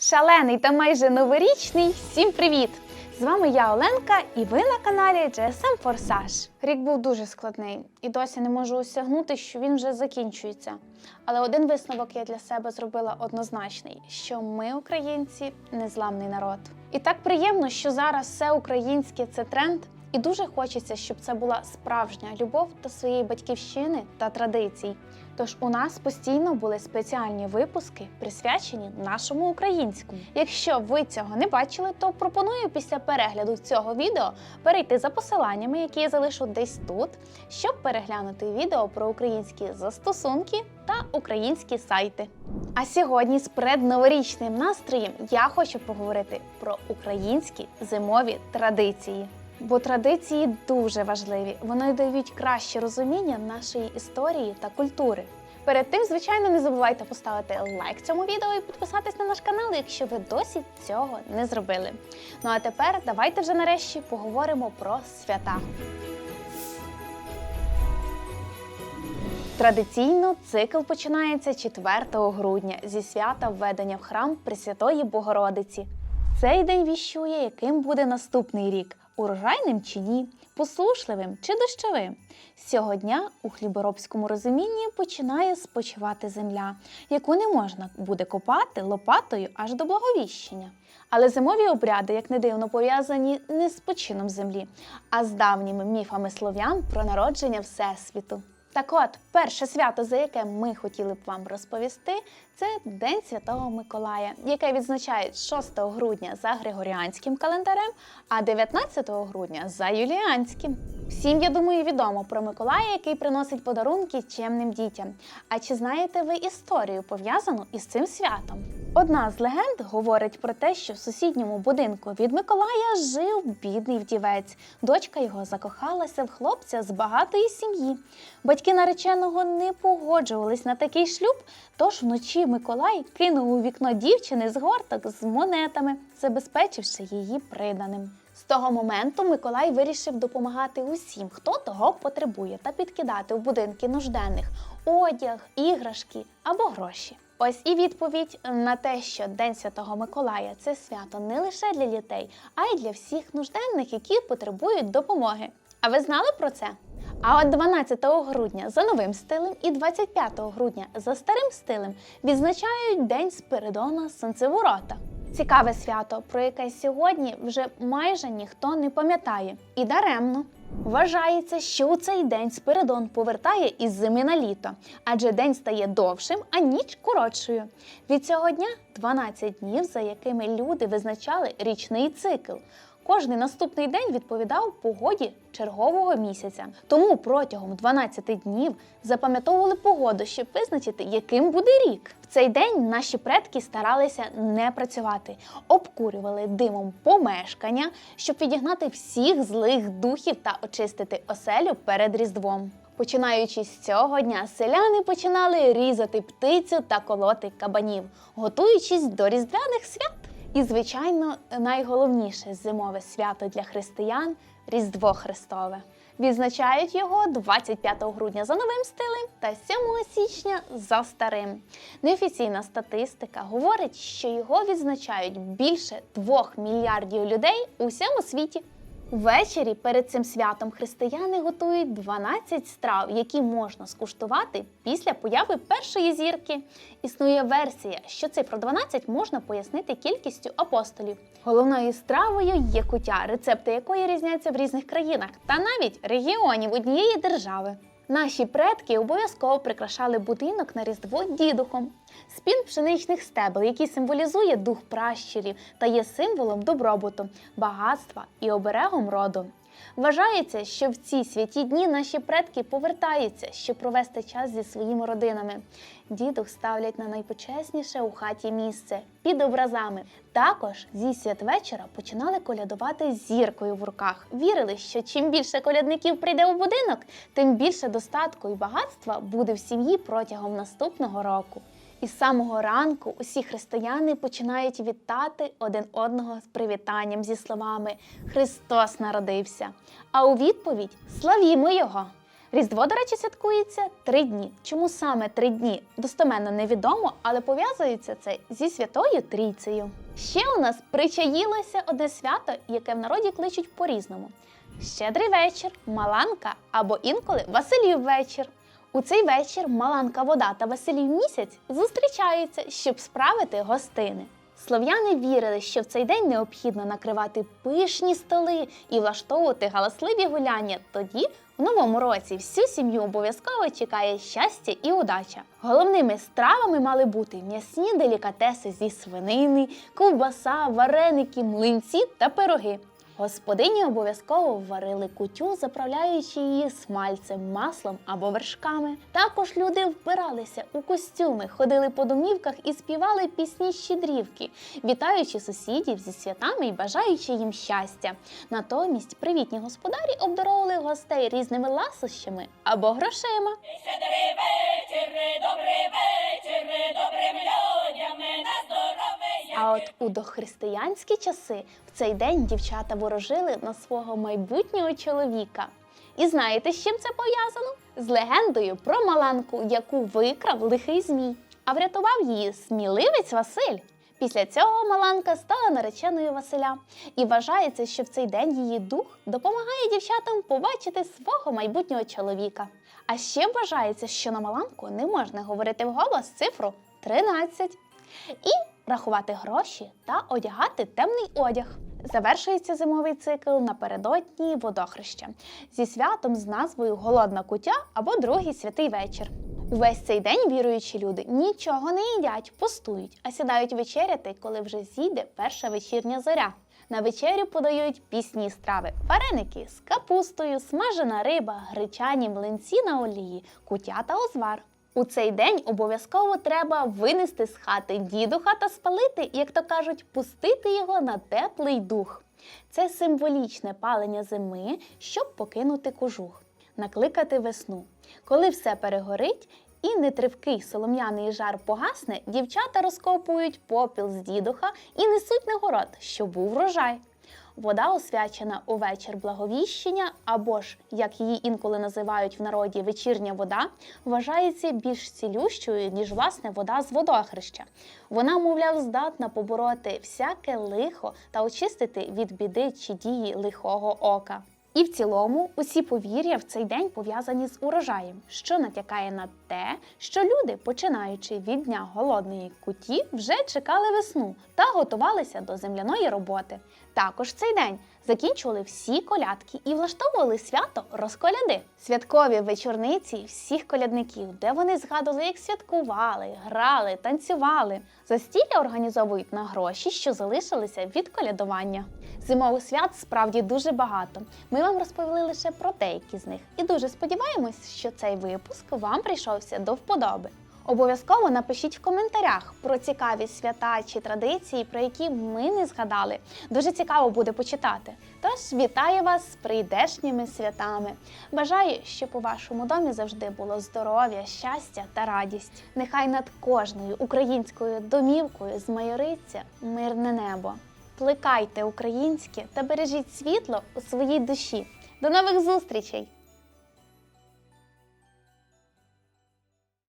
Шалений та майже новорічний. Всім привіт! З вами я Оленка, і ви на каналі GSM Forsage. Рік був дуже складний, і досі не можу осягнути, що він вже закінчується. Але один висновок я для себе зробила однозначний: що ми, українці, незламний народ. І так приємно, що зараз все українське це тренд. І дуже хочеться, щоб це була справжня любов до своєї батьківщини та традицій. Тож у нас постійно були спеціальні випуски, присвячені нашому українському. Якщо ви цього не бачили, то пропоную після перегляду цього відео перейти за посиланнями, які я залишу десь тут, щоб переглянути відео про українські застосунки та українські сайти. А сьогодні з предноворічним настроєм я хочу поговорити про українські зимові традиції. Бо традиції дуже важливі. Вони дають краще розуміння нашої історії та культури. Перед тим, звичайно, не забувайте поставити лайк цьому відео і підписатись на наш канал, якщо ви досі цього не зробили. Ну а тепер давайте вже нарешті поговоримо про свята. Традиційно цикл починається 4 грудня зі свята введення в храм Пресвятої Богородиці. Цей день віщує, яким буде наступний рік урожайним чи ні, посушливим чи дощовим. Сьогодні у хліборобському розумінні починає спочивати земля, яку не можна буде копати лопатою аж до благовіщення. Але зимові обряди, як не дивно, пов'язані не з почином землі, а з давніми міфами слов'ян про народження Всесвіту. Так от, перше свято, за яке ми хотіли б вам розповісти, це День Святого Миколая, яке відзначають 6 грудня за Григоріанським календарем, а 19 грудня за Юліанським. Всім, я думаю, відомо про Миколая, який приносить подарунки чемним дітям. А чи знаєте ви історію пов'язану із цим святом? Одна з легенд говорить про те, що в сусідньому будинку від Миколая жив бідний вдівець. Дочка його закохалася в хлопця з багатої сім'ї. Батьки нареченого не погоджувались на такий шлюб, тож вночі Миколай кинув у вікно дівчини згорток з монетами, забезпечивши її приданим. Того моменту Миколай вирішив допомагати усім, хто того потребує, та підкидати в будинки нужденних одяг, іграшки або гроші. Ось і відповідь на те, що День Святого Миколая це свято не лише для дітей, а й для всіх нужденних, які потребують допомоги. А ви знали про це? А от 12 грудня за новим стилем і 25 грудня за старим стилем відзначають День Спиридона Сонцеворота. Цікаве свято, про яке сьогодні вже майже ніхто не пам'ятає. І даремно. Вважається, що у цей день Спиридон повертає із зими на літо, адже день стає довшим, а ніч коротшою. Від цього дня 12 днів, за якими люди визначали річний цикл. Кожний наступний день відповідав погоді чергового місяця. Тому протягом 12 днів запам'ятовували погоду, щоб визначити, яким буде рік. В цей день наші предки старалися не працювати, обкурювали димом помешкання, щоб відігнати всіх злих духів та очистити оселю перед Різдвом. Починаючи з цього дня, селяни починали різати птицю та колоти кабанів, готуючись до різдвяних свят. І, звичайно, найголовніше зимове свято для християн Різдво Христове. Відзначають його 25 грудня за новим стилем та 7 січня за старим. Неофіційна статистика говорить, що його відзначають більше 2 мільярдів людей у всьому світі. Ввечері перед цим святом християни готують 12 страв, які можна скуштувати після появи першої зірки. Існує версія, що цифру 12 можна пояснити кількістю апостолів. Головною стравою є кутя, рецепти якої різняться в різних країнах та навіть регіонів однієї держави. Наші предки обов'язково прикрашали будинок на різдво дідухом. Спін пшеничних стебел, який символізує дух пращурів та є символом добробуту, багатства і оберегом роду. Вважається, що в ці святі дні наші предки повертаються, щоб провести час зі своїми родинами. Дідух ставлять на найпочесніше у хаті місце під образами. Також зі святвечора починали колядувати зіркою в руках. Вірили, що чим більше колядників прийде у будинок, тим більше достатку і багатства буде в сім'ї протягом наступного року. І з самого ранку усі християни починають вітати один одного з привітанням зі словами Христос народився. А у відповідь славімо Його! Різдво, до речі, святкується три дні. Чому саме три дні? Достоменно невідомо, але пов'язується це зі святою Трійцею. Ще у нас причаїлося одне свято, яке в народі кличуть по-різному: Щедрий вечір, Маланка або інколи Василів вечір. У цей вечір Маланка вода та Василів місяць зустрічаються, щоб справити гостини. Слов'яни вірили, що в цей день необхідно накривати пишні столи і влаштовувати галасливі гуляння. Тоді, в новому році, всю сім'ю обов'язково чекає щастя і удача. Головними стравами мали бути м'ясні делікатеси зі свинини, ковбаса, вареники, млинці та пироги. Господині обов'язково варили кутю, заправляючи її смальцем, маслом або вершками. Також люди вбиралися у костюми, ходили по домівках і співали пісні щедрівки, вітаючи сусідів зі святами і бажаючи їм щастя. Натомість привітні господарі обдаровували гостей різними ласощами або грошима. Щедрий вечір, добрий вечір, здоров'я. А от у дохристиянські часи в цей день дівчата ворожили на свого майбутнього чоловіка. І знаєте, з чим це пов'язано? З легендою про Маланку, яку викрав лихий змій, а врятував її сміливець Василь. Після цього Маланка стала нареченою Василя, і вважається, що в цей день її дух допомагає дівчатам побачити свого майбутнього чоловіка. А ще вважається, що на Маланку не можна говорити вголос цифру 13 і рахувати гроші та одягати темний одяг. Завершується зимовий цикл напередодні водохреща зі святом з назвою Голодна кутя або другий святий вечір. Увесь цей день віруючі люди нічого не їдять, постують, а сідають вечеряти, коли вже зійде перша вечірня зоря. На вечерю подають пісні страви: вареники з капустою, смажена риба, гречані млинці на олії, кутя та озвар. У цей день обов'язково треба винести з хати дідуха та спалити, як то кажуть, пустити його на теплий дух. Це символічне палення зими, щоб покинути кожух, накликати весну. Коли все перегорить і нетривкий солом'яний жар погасне, дівчата розкопують попіл з дідуха і несуть на город, що був врожай. Вода освячена у вечір благовіщення, або ж, як її інколи називають в народі вечірня вода, вважається більш цілющою, ніж власне вода з водохреща. Вона, мовляв, здатна побороти всяке лихо та очистити від біди чи дії лихого ока. І в цілому усі повір'я в цей день пов'язані з урожаєм, що натякає на те, що люди, починаючи від дня голодної куті, вже чекали весну та готувалися до земляної роботи. Також цей день закінчували всі колядки і влаштовували свято розколяди. Святкові вечорниці всіх колядників, де вони згадували, як святкували, грали, танцювали. Застілля організовують на гроші, що залишилися від колядування. Зимових свят справді дуже багато. Ми вам розповіли лише про деякі з них, і дуже сподіваємось, що цей випуск вам прийшовся до вподоби. Обов'язково напишіть в коментарях про цікаві свята чи традиції, про які ми не згадали. Дуже цікаво буде почитати. Тож вітаю вас з прийдешніми святами. Бажаю, щоб у вашому домі завжди було здоров'я, щастя та радість. Нехай над кожною українською домівкою змайориться мирне небо. Плекайте українське та бережіть світло у своїй душі. До нових зустрічей!